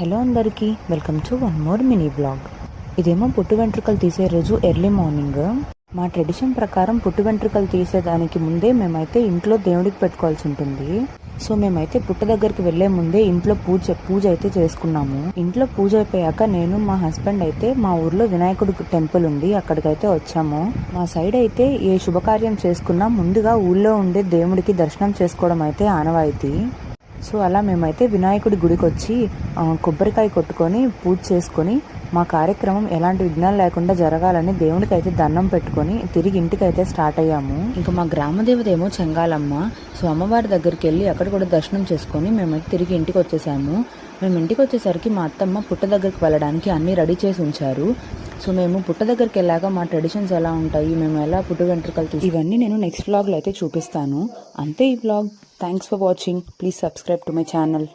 Hello అందరికీ welcome to one more mini blog. ఇదేమో పుట్టు వెంట్రుకలు తీసే రోజు ఎర్లీ మార్నింగ్. మా ట్రెడిషన్ ప్రకారం పుట్టు వెంట్రుకలు తీసేదానికి ముందే మేమైతే ఇంట్లో దేవుడికి పెట్టుకోవాల్సి ఉంటుంది. సో మేమైతే పుట్ట దగ్గరికి వెళ్ళే ముందే ఇంట్లో పూజ పూజ అయితే చేసుకున్నాము. ఇంట్లో పూజ అయిపోయాక నేను మా హస్బెండ్ అయితే మా ఊర్లో వినాయకుడు టెంపుల్ ఉంది అక్కడికైతే వచ్చాము. మా సైడ్ అయితే ఏ శుభకార్యం చేసుకున్నా ముందుగా ఊళ్ళో ఉండే దేవుడికి దర్శనం చేసుకోవడం అయితే ఆనవాయితీ. సో అలా మేమైతే వినాయకుడి గుడికి వచ్చి కొబ్బరికాయ కొట్టుకొని పూజ చేసుకొని మా కార్యక్రమం ఎలాంటి విఘ్నాలు లేకుండా జరగాలని దేవుడికి అయితే దండం పెట్టుకొని తిరిగి ఇంటికి అయితే స్టార్ట్ అయ్యాము. ఇంకా మా గ్రామ దేవత ఏమో చెంగాలమ్మ. సో అమ్మవారి దగ్గరికి వెళ్ళి అక్కడ కూడా దర్శనం చేసుకొని మేమైతే తిరిగి ఇంటికి వచ్చేసాము మేము ఇంటికి వచ్చేసరికి మా అత్తమ్మ పుట్ట దగ్గరికి వెళ్ళడానికి అన్నీ రెడీ చేసి ఉంచారు. సో మేము పుట్ట దగ్గరికి వెళ్ళాక మా ట్రెడిషన్స్ ఎలా ఉంటాయి మేము ఎలా పుట్టు వెంట్రుకలు తీసి ఇవన్నీ నేను నెక్స్ట్ వ్లాగ్లో అయితే చూపిస్తాను. అంతే ఈ vlog thanks for watching please subscribe to my channel